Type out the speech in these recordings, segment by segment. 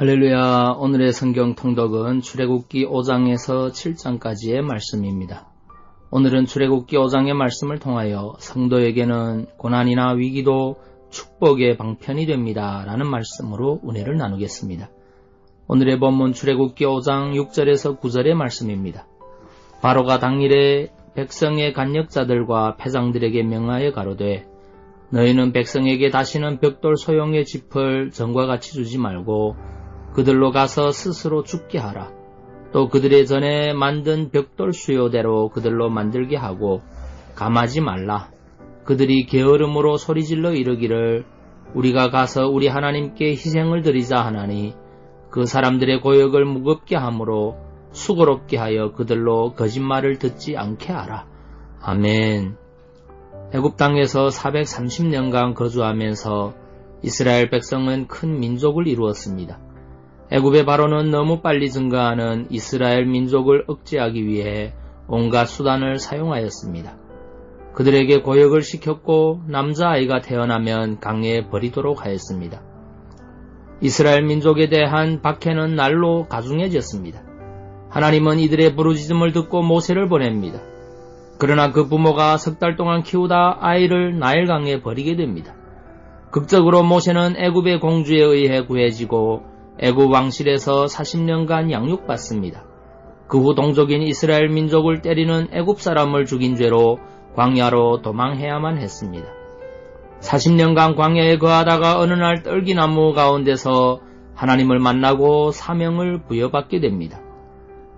할렐루야. 오늘의 성경 통독은 출애굽기 5장에서 7장까지의 말씀입니다. 오늘은 출애굽기 5장의 말씀을 통하여 성도에게는 고난이나 위기도 축복의 방편이 됩니다. 라는 말씀으로 은혜를 나누겠습니다. 오늘의 본문 출애굽기 5장 6절에서 9절의 말씀입니다. 바로가 당일에 백성의 간역자들과 패장들에게 명하여 가로되 너희는 백성에게 다시는 벽돌 소용의 짚을 전과 같이 주지 말고 그들로 가서 스스로 죽게 하라. 또 그들의 전에 만든 벽돌 수요대로 그들로 만들게 하고 감하지 말라. 그들이 게으름으로 소리질러 이르기를 우리가 가서 우리 하나님께 희생을 드리자 하나니 그 사람들의 고역을 무겁게 하므로 수고롭게 하여 그들로 거짓말을 듣지 않게 하라. 아멘. 애굽 땅에서 430년간 거주하면서 이스라엘 백성은 큰 민족을 이루었습니다. 애굽의 바로는 너무 빨리 증가하는 이스라엘 민족을 억제하기 위해 온갖 수단을 사용하였습니다. 그들에게 고역을 시켰고 남자아이가 태어나면 강에 버리도록 하였습니다. 이스라엘 민족에 대한 박해는 날로 가중해졌습니다. 하나님은 이들의 부르짖음을 듣고 모세를 보냅니다. 그러나 그 부모가 석 달 동안 키우다 아이를 나일강에 버리게 됩니다. 극적으로 모세는 애굽의 공주에 의해 구해지고 애굽 왕실에서 40년간 양육받습니다. 그 후 동족인 이스라엘 민족을 때리는 애굽 사람을 죽인 죄로 광야로 도망해야만 했습니다. 40년간 광야에 거하다가 어느 날 떨기나무 가운데서 하나님을 만나고 사명을 부여받게 됩니다.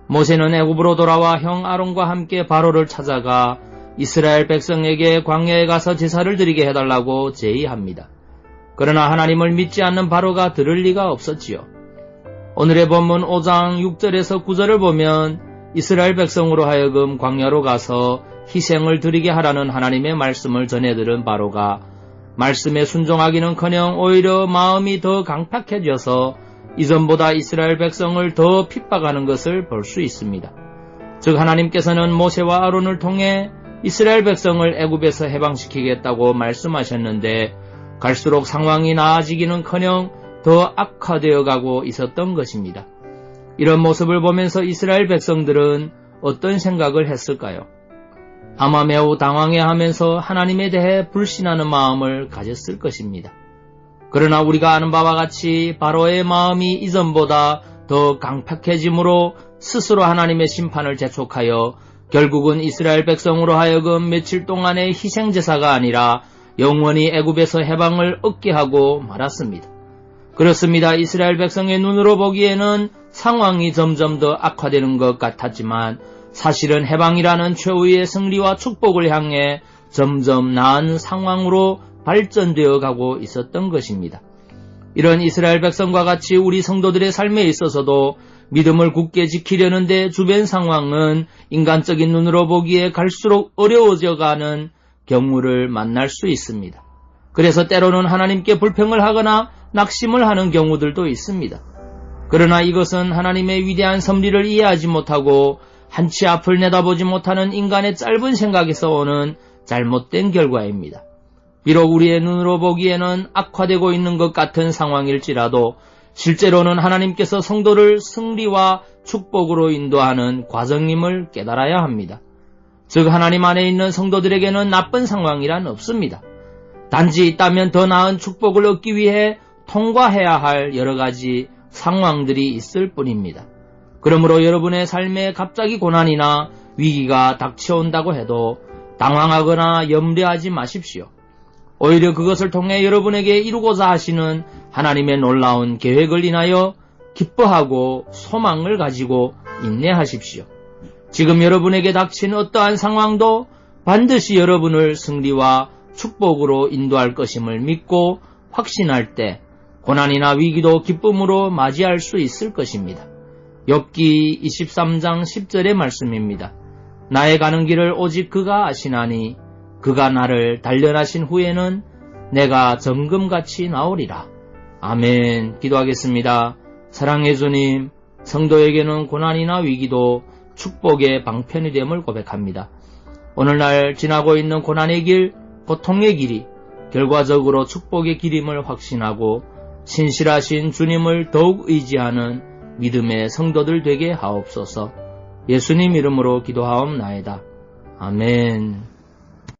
모세는 애굽으로 돌아와 형 아론과 함께 바로를 찾아가 이스라엘 백성에게 광야에 가서 제사를 드리게 해달라고 제의합니다. 그러나 하나님을 믿지 않는 바로가 들을 리가 없었지요. 오늘의 본문 5장 6절에서 9절을 보면 이스라엘 백성으로 하여금 광야로 가서 희생을 드리게 하라는 하나님의 말씀을 전해 들은 바로가 말씀에 순종하기는커녕 오히려 마음이 더 강팍해져서 이전보다 이스라엘 백성을 더 핍박하는 것을 볼 수 있습니다. 즉 하나님께서는 모세와 아론을 통해 이스라엘 백성을 애굽에서 해방시키겠다고 말씀하셨는데 갈수록 상황이 나아지기는 커녕 더 악화되어 가고 있었던 것입니다. 이런 모습을 보면서 이스라엘 백성들은 어떤 생각을 했을까요? 아마 매우 당황해 하면서 하나님에 대해 불신하는 마음을 가졌을 것입니다. 그러나 우리가 아는 바와 같이 바로의 마음이 이전보다 더 강팍해짐으로 스스로 하나님의 심판을 재촉하여 결국은 이스라엘 백성으로 하여금 며칠 동안의 희생제사가 아니라 영원히 애굽에서 해방을 얻게 하고 말았습니다. 그렇습니다. 이스라엘 백성의 눈으로 보기에는 상황이 점점 더 악화되는 것 같았지만 사실은 해방이라는 최후의 승리와 축복을 향해 점점 나은 상황으로 발전되어 가고 있었던 것입니다. 이런 이스라엘 백성과 같이 우리 성도들의 삶에 있어서도 믿음을 굳게 지키려는데 주변 상황은 인간적인 눈으로 보기에 갈수록 어려워져 가는 경우를 만날 수 있습니다. 그래서 때로는 하나님께 불평을 하거나 낙심을 하는 경우들도 있습니다. 그러나 이것은 하나님의 위대한 섭리를 이해하지 못하고 한치 앞을 내다보지 못하는 인간의 짧은 생각에서 오는 잘못된 결과입니다. 비록 우리의 눈으로 보기에는 악화되고 있는 것 같은 상황일지라도 실제로는 하나님께서 성도를 승리와 축복으로 인도하는 과정임을 깨달아야 합니다. 즉 하나님 안에 있는 성도들에게는 나쁜 상황이란 없습니다. 단지 있다면 더 나은 축복을 얻기 위해 통과해야 할 여러 가지 상황들이 있을 뿐입니다. 그러므로 여러분의 삶에 갑자기 고난이나 위기가 닥쳐온다고 해도 당황하거나 염려하지 마십시오. 오히려 그것을 통해 여러분에게 이루고자 하시는 하나님의 놀라운 계획을 인하여 기뻐하고 소망을 가지고 인내하십시오. 지금 여러분에게 닥친 어떠한 상황도 반드시 여러분을 승리와 축복으로 인도할 것임을 믿고 확신할 때 고난이나 위기도 기쁨으로 맞이할 수 있을 것입니다. 엽기 23장 10절의 말씀입니다. 나의 가는 길을 오직 그가 아시나니 그가 나를 단련하신 후에는 내가 정금같이 나오리라. 아멘. 기도하겠습니다. 사랑해 주님, 성도에게는 고난이나 위기도 축복의 방편이 됨을 고백합니다. 오늘날 지나고 있는 고난의 길, 고통의 길이 결과적으로 축복의 길임을 확신하고 신실하신 주님을 더욱 의지하는 믿음의 성도들 되게 하옵소서. 예수님 이름으로 기도하옵나이다. 아멘.